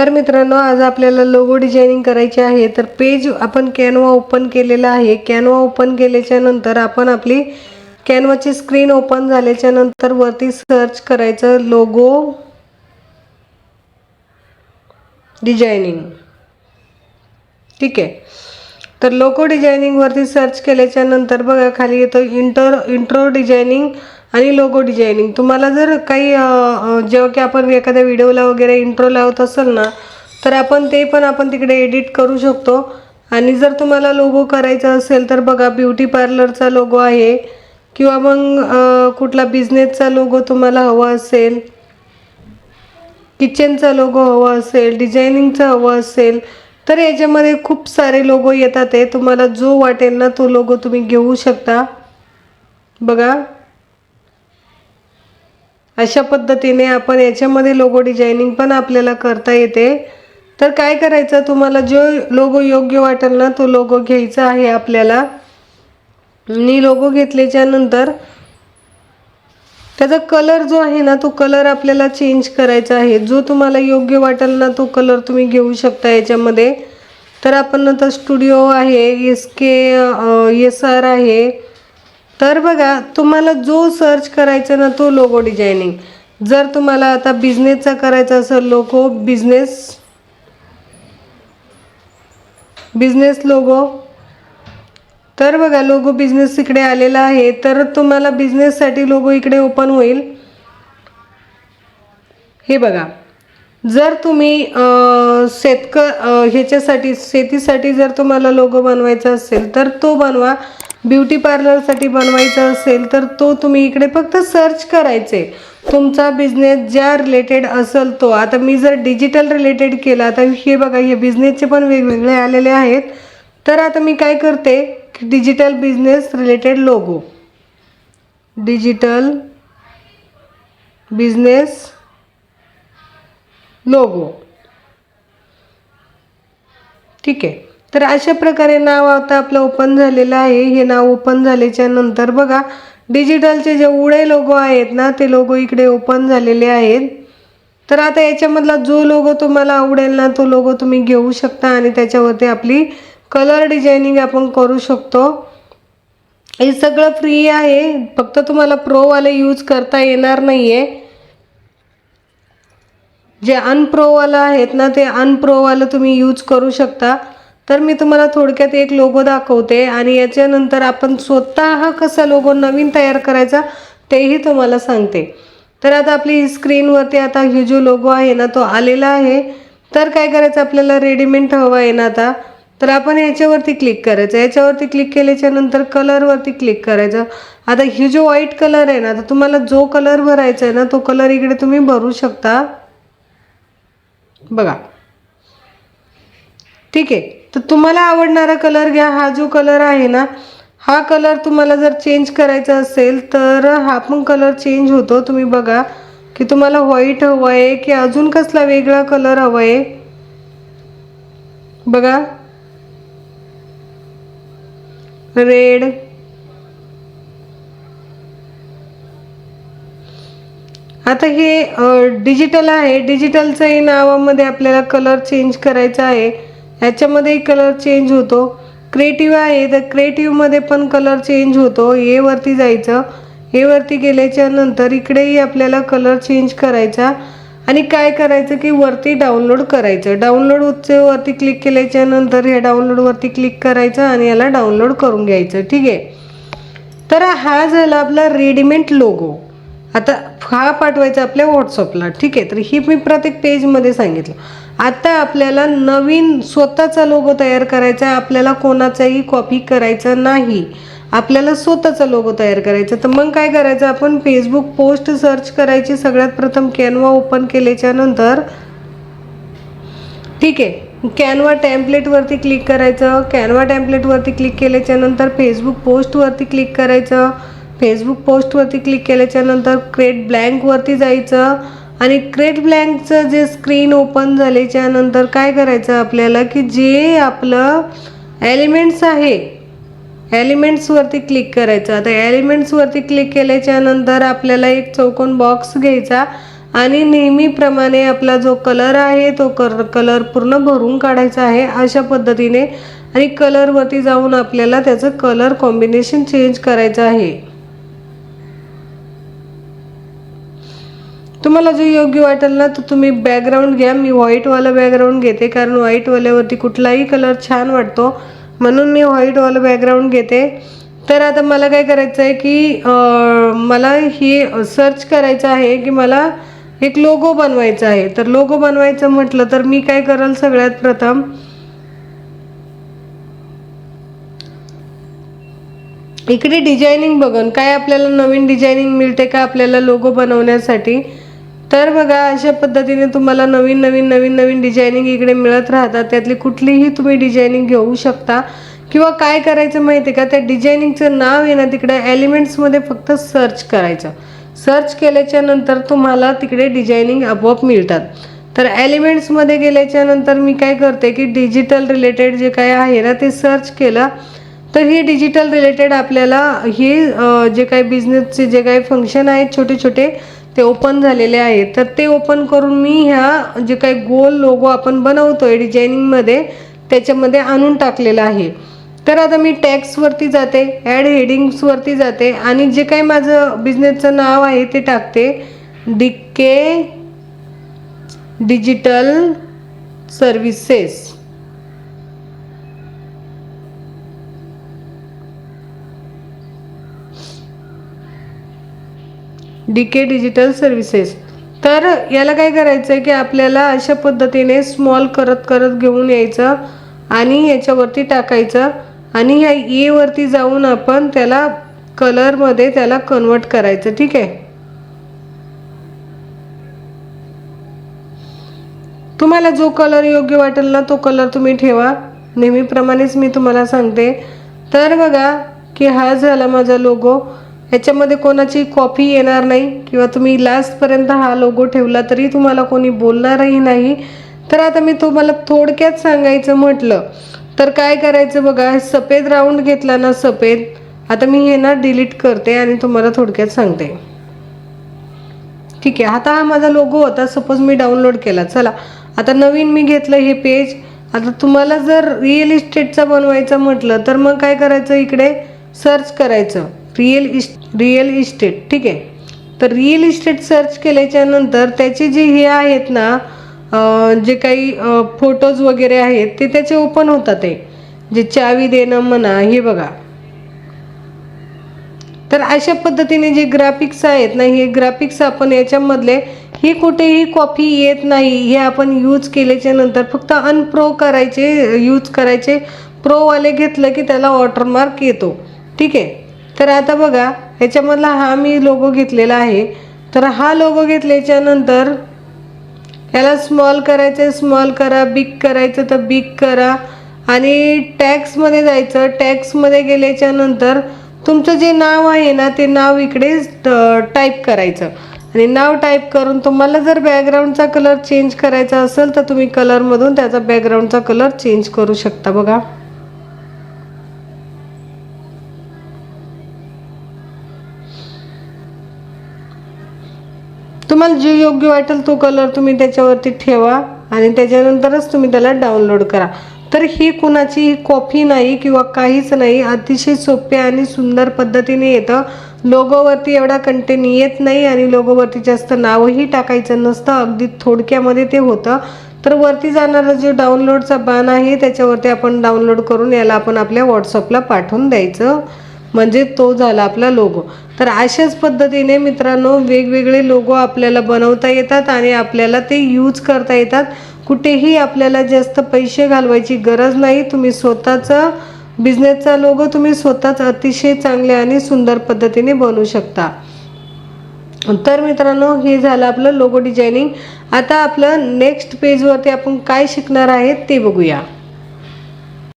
तर मित्रांनो आज आपल्याला लोगो डिझायनिंग करायची आहे. तर पेज आपण कॅनवा ओपन केलेला आहे. कॅनवा ओपन केल्याच्यानंतर आपण आपली कॅनवाची स्क्रीन ओपन झाल्याच्यानंतर वरती सर्च करायचं लोगो डिझायनिंग ठीक आहे? तर लोगो डिझायनिंगवरती सर्च केल्याच्यानंतर बघा खाली येतो इंटर इंट्रो डिझायनिंग आणि लोगो डिझायनिंग तुम्हाला जर काही जेव्हा की आपण एखाद्या व्हिडिओला वगैरे इंट्रो लावत असेल ना तर आपण ते पण आपण तिकडे एडिट करू शकतो. आणि जर तुम्हाला लोगो करायचा असेल तर बघा ब्युटी पार्लरचा लोगो आहे. किंवा मग कुठला बिझनेसचा लोगो तुम्हाला हवा असेल किचनचा लोगो हवा असेल डिझायनिंगचा हवा असेल तर याच्यामध्ये खूप सारे लोगो येतात आहे तुम्हाला जो वाटेल ना तो लोगो तुम्ही घेऊ शकता. बघा. अशा पद्धतीने आपण याच्यामध्ये लोगो डिझायनिंग पण आपल्याला करता येते. तर काय करायचं? तुम्हाला जो लोगो योग्य वाटेल ना तो लोगो घ्यायचा आहे आपल्याला. आणि लोगो घेतल्याच्या नंतर त्याचा कलर जो आहे ना तो कलर आपल्याला चेंज करायचा आहे. जो तुम्हाला योग्य वाटेल ना तो कलर तुम्ही घेऊ शकता याच्यामध्ये. तर आपण नंतर स्टुडिओ आहे एस के एस आर आहे. तर बघा तुम्हाला जो सर्च करायचा ना तो लोगो डिझायनिंग जर तुम्हाला आता बिझनेसचा करायचा असेल लोगो बिझनेस बिझनेस लोगो तर बघा लोगो बिझनेस इकडे आलेला आहे. तर तुम्हाला बिझनेससाठी लोगो इकडे ओपन होईल. हे बघा. जर तुम्ही शेतक ह्याच्यासाठी शेतीसाठी जर तुम्हाला लोगो बनवायचा असेल तर तो बनवा. ब्युटी पार्लरसाठी बनवायचा असेल तर तो तुम्ही इकडे फक्त सर्च करायचे. तुमचा बिझनेस ज्या रिलेटेड असेल तो. आता मी जर डिजिटल रिलेटेड केला आता हे बघा हे बिझनेसचे पण वेगवेगळे आलेले आहेत. तर आता मी काय करते? Digital business related logo digital business logo ठीक आहे. तर अशा प्रकारे नाव आता आपलं ओपन झालेलं आहे. हे नाव ओपन झाल्याच्यानंतर बघा डिजिटलचे जे उडे लोगो आहेत ना ते लोगो इकडे ओपन झालेले आहेत. तर आता याच्यामधला जो लोगो तुम्हाला आवडेल ना तो लोगो तुम्ही घेऊ शकता आणि त्याच्यावरती आपली कलर डिझायनिंग आपण करू शकतो. हे सगळं फ्री आहे. फक्त तुम्हाला प्रोवाले यूज करता येणार नाही आहे जे अनप्रोवालं आहेत ना ते अनप्रोवालं तुम्ही यूज करू शकता. तर मी तुम्हाला थोडक्यात एक लोगो दाखवते आणि याच्यानंतर आपण स्वतः हा कसा लोगो नवीन तयार करायचा तेही तुम्हाला सांगते. तर आता आपली स्क्रीनवरती आता हे जो लोगो आहे ना तो आलेला आहे. तर काय करायचं आपल्याला रेडीमेड हवा आहे ना आता. तर आपण याच्यावरती क्लिक करायचं. याच्यावरती क्लिक केल्याच्यानंतर कलरवरती क्लिक करायचं. आता हे जो व्हाईट कलर आहे ना तर तुम्हाला जो कलर भरायचा आहे ना तो कलर इकडे तुम्ही भरू शकता. बघा. ठीक आहे. तर तुम्हाला आवडणारा कलर घ्या. हा जो कलर आहे ना हा कलर तुम्हाला जर चेंज करायचा असेल तर हा पण कलर चेंज होतो. तुम्ही बघा की तुम्हाला व्हाईट हवं आहे की अजून कसला वेगळा कलर हवा आहे? बघा. रेड आता हे डिजिटल आहे. डिजिटलचंही नावामध्ये आपल्याला कलर चेंज करायचा आहे. ह्याच्यामध्येही कलर चेंज होतो. क्रिएटिव्ह आहे तर क्रिएटिव्हमध्ये पण कलर चेंज होतो. एवरती जायचं. एवरती गेल्याच्यानंतर गेल्याच्यानंतर इकडेही आपल्याला कलर चेंज करायचा. आणि काय करायचं की वरती डाउनलोड करायचं. डाउनलोड वरती क्लिक केल्याच्यानंतर ह्या डाउनलोडवरती क्लिक करायचं आणि याला डाउनलोड करून घ्यायचं. ठीक आहे? तर हा झाला आपला रेडीमेड लोगो आता हा पाठवायचा आपल्या व्हॉट्सअपला ठीक आहे तर ही मी प्रत्येक पेजमध्ये सांगितलं. आता आपल्याला नवीन स्वतःचा लोगो तयार करायचा आहे आपल्याला कोणाचाही कॉपी करायचा नाही. आपल्याला स्वतःचा लोगो तयार करायचा तर मग काय करायचं आपण फेसबुक पोस्ट सर्च करायची सगळ्यात प्रथम कॅनवा ओपन केल्याच्यानंतर ठीक आहे कॅनवा टॅम्पलेटवरती क्लिक करायचं. कॅनवा टॅम्पलेटवरती क्लिक केल्याच्यानंतर फेसबुक पोस्टवरती क्लिक करायचं. फेसबुक पोस्टवरती क्लिक केल्याच्यानंतर क्रेट ब्लँकवरती जायचं आणि क्रेट ब्लँकचं जे स्क्रीन ओपन झाल्याच्यानंतर काय करायचं आपल्याला की जे आपलं एलिमेंट्स आहे एलिमेंट्सवरती क्लिक करायचं. आता एलिमेंट्सवरती क्लिक केल्याच्यानंतर आपल्याला एक चौकोन बॉक्स घ्यायचा आणि नेहमीप्रमाणे आपला जो कलर आहे तो कर कलर पूर्ण भरून काढायचा आहे अशा पद्धतीने आणि कलरवरती जाऊन आपल्याला त्याचं कलर कॉम्बिनेशन चेंज करायचं आहे. तुम्हाला जो योग्य वाटेल ना तर तुम्ही बॅकग्राऊंड घ्या. मी व्हाईटवाला बॅकग्राऊंड घेते कारण व्हाईटवाल्यावरती कुठलाही कलर छान वाटतो. म्हणून मी व्हाईटवालं बॅकग्राऊंड घेते. तर आता मला काय करायचं आहे की मला ही सर्च करायचं आहे की मला एक लोगो बनवायचा आहे. तर लोगो बनवायचं म्हटलं तर मी काय करेल सगळ्यात प्रथम? इकडे डिझायनिंग बघन. काय आपल्याला नवीन डिझायनिंग मिळते का आपल्याला लोगो बनवण्यासाठी? तर बघा अशा पद्धतीने तुम्हाला नवीन नवीन नवीन नवीन डिझायनिंग इकडे मिळत राहतात. त्यातली कुठलीही तुम्ही डिझायनिंग घेऊ शकता. किंवा काय करायचं माहिती आहे का? त्या डिझायनिंगचं नाव आहे ना तिकडे एलिमेंट्समध्ये फक्त सर्च करायचं. सर्च केल्याच्यानंतर तुम्हाला तिकडे डिझायनिंग आपोआप मिळतात. तर एलिमेंट्समध्ये गेल्याच्यानंतर मी काय करते की डिजिटल रिलेटेड जे काय आहे ना ते सर्च केलं. तर हे डिजिटल रिलेटेड आपल्याला हे जे काही बिझनेसचे जे काही फंक्शन आहेत छोटे छोटे ते ओपन झालेले आहे तर ते ओपन करून मी ह्या जे काही गोल लोगो आपण बनवतोय डिझायनिंगमध्ये त्याच्यामध्ये आणून टाकलेलं आहे. तर आता मी टॅक्सवरती जाते ॲड हेडिंग्सवरती जाते आणि जे काही माझं बिझनेसचं नाव आहे ते टाकते. DK digital services D K digital services. तर याला काय करायचं आहे की आपल्याला अशा पद्धतीने स्मॉल करत करत घेऊन यायचं आणि याच्यावरती टाकायचं आणि ह्या ए वरती जाऊन आपण त्याला कलरमध्ये त्याला कन्वर्ट करायचं ठीक आहे? तुम्हाला जो कलर योग्य वाटेल ना तो कलर तुम्ही ठेवा. नेहमीप्रमाणेच मी तुम्हाला सांगते. तर बघा की हा झाला माझा लोगो ह्याच्यामध्ये कोणाची कॉपी येणार नाही किंवा तुम्ही लास्टपर्यंत हा लोगो ठेवला तरी तुम्हाला कोणी बोलणारही नाही. तर आता मी तुम्हाला थोडक्यात सांगायचं म्हटलं तर काय करायचं बघा सफेद राऊंड घेतला ना सफेद आता मी हे ना डिलीट करते आणि तुम्हाला थोडक्यात सांगते. ठीक आहे आता हा माझा लोगो होता सपोज मी डाउनलोड केला. चला आता नवीन मी घेतलं हे पेज आता तुम्हाला जर रिअल इस्टेटचा बनवायचं म्हटलं तर मग काय करायचं इकडे? सर्च करायचं. रिअल इस्ट रिअल इस्टेट ठीक आहे? तर रिअल इस्टेट सर्च केल्याच्यानंतर त्याचे जे हे आहेत ना जे काही फोटोज वगैरे आहेत ते त्याचे ओपन होतात ते जे चावी देणं म्हणा हे बघा. तर अशा पद्धतीने जे ग्राफिक्स आहेत ना हे ग्राफिक्स आपण याच्यामधले ही कुठेही कॉपी येत नाही हे आपण यूज केल्याच्यानंतर फक्त अनप्रो करायचे यूज करायचे. प्रोवाले घेतलं की त्याला वॉटरमार्क येतो. ठीक आहे? तर आता बघा ह्याच्यामधला हा मी लोगो घेतलेला आहे. तर हा लोगो घेतल्याच्यानंतर याला स्मॉल करायचं स्मॉल करा बिग करायचं तर बिग करा. आणि टॅक्समध्ये जायचं टॅक्समध्ये गेल्याच्यानंतर तुमचं जे नाव आहे ना ते नाव इकडे टाईप करायचं. आणि नाव टाईप करून तुम्हाला जर बॅकग्राऊंडचा कलर चेंज करायचा असेल तर तुम्ही कलरमधून त्याचा बॅकग्राऊंडचा कलर चेंज करू शकता बघा. तुम्हाला जे योग्य वाटेल तो कलर तुम्ही त्याच्यावरती ठेवा आणि त्याच्यानंतरच तुम्ही त्याला डाउनलोड करा. तर ही कुणाची कॉपी नाही किंवा काहीच नाही अतिशय सोप्या आणि सुंदर पद्धतीने येतं. लोगोवरती एवढा कंटेंट येत नाही आणि लोगोवरती जास्त नावही टाकायचं नसतं. अगदी थोडक्यामध्ये ते होतं. तर वरती जाणारा जो डाउनलोडचा बाण आहे त्याच्यावरती आपण डाउनलोड करून याला आपण आपल्या व्हॉट्सअपला पाठवून द्यायचं. म्हणजे तो झाला आपला लोगो. तर अशाच पद्धतीने मित्रांनो वेगवेगळे लोगो आपल्याला बनवता येतात आणि आपल्याला ते यूज करता येतात. कुठेही आपल्याला जास्त पैसे घालवायची गरज नाही. तुम्ही स्वतःचा बिझनेसचा लोगो तुम्ही स्वतःच अतिशय चांगल्या आणि सुंदर पद्धतीने बनवू शकता. तर मित्रांनो हे झालं आपलं लोगो डिझायनिंग आता आपलं नेक्स्ट पेजवरती आपण काय शिकणार आहे ते बघूया.